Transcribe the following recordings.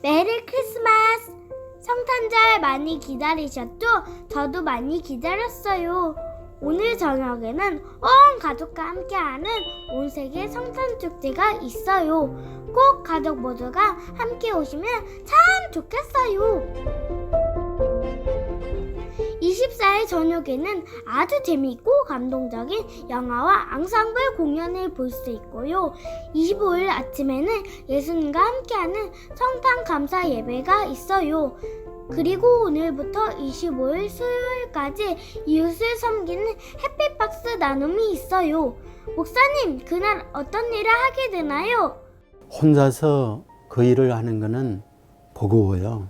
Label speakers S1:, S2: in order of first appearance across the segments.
S1: 메리 크리스마스! 성탄절 많이 기다리셨죠? 저도 많이 기다렸어요. 오늘 저녁에는 온 가족과 함께하는 온 세계 성탄 축제가 있어요. 꼭 가족 모두가 함께 오시면 참 좋겠어요. 저녁에는 아주 재미있고 감동적인 영화와 앙상블 공연을 볼 수 있고요. 25일 아침에는 예수님과 함께하는 성탄 감사 예배가 있어요. 그리고 오늘부터 25일 수요일까지 이웃을 섬기는 해피박스 나눔이 있어요. 목사님, 그날 어떤 일을 하게 되나요?
S2: 혼자서 그 일을 하는 것은 버거워요.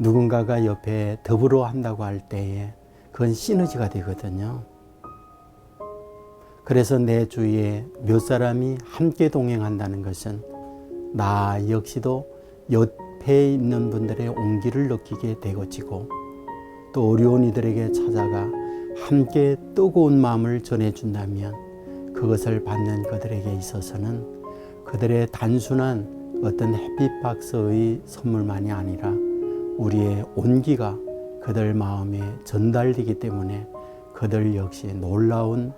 S2: 누군가가 옆에 더불어 한다고 할 때에 그건 시너지가 되거든요. 그래서 내 주위에 몇 사람이 함께 동행한다는 것은 나 역시도 옆에 있는 분들의 온기를 느끼게 되고지고 또 어려운 이들에게 찾아가 함께 뜨거운 마음을 전해준다면 그것을 받는 그들에게 있어서는 그들의 단순한 어떤 해피박스의 선물만이 아니라 우리의 온기가 그들 마음에 전달되기 때문에 그들 역시 놀라운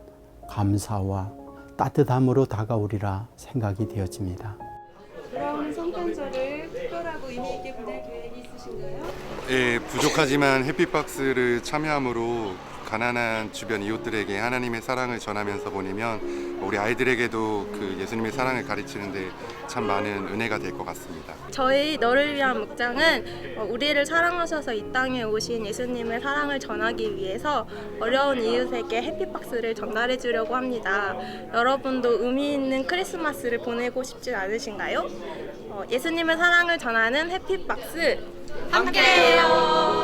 S2: 감사와 따뜻함으로 다가오리라 생각이 되어집니다.
S3: 그럼 성탄절을 특별하고 의미 있게 보낼 계획이 있으신가요?
S4: 예, 부족하지만 해피박스를 참여함으로 가난한 주변 이웃들에게 하나님의 사랑을 전하면서 보내면 우리 아이들에게도 그 예수님의 사랑을 가르치는데 참 많은 은혜가 될 것 같습니다.
S5: 저희 너를 위한 묵장은 어, 우리를 사랑하셔서 이 땅에 오신 예수님의 사랑을 전하기 위해서 어려운 이웃에게 해피박스를 전달해 주려고 합니다. 여러분도 의미 있는 크리스마스를 보내고 싶진 않으신가요? 어, 예수님의 사랑을 전하는 해피박스 함께해요.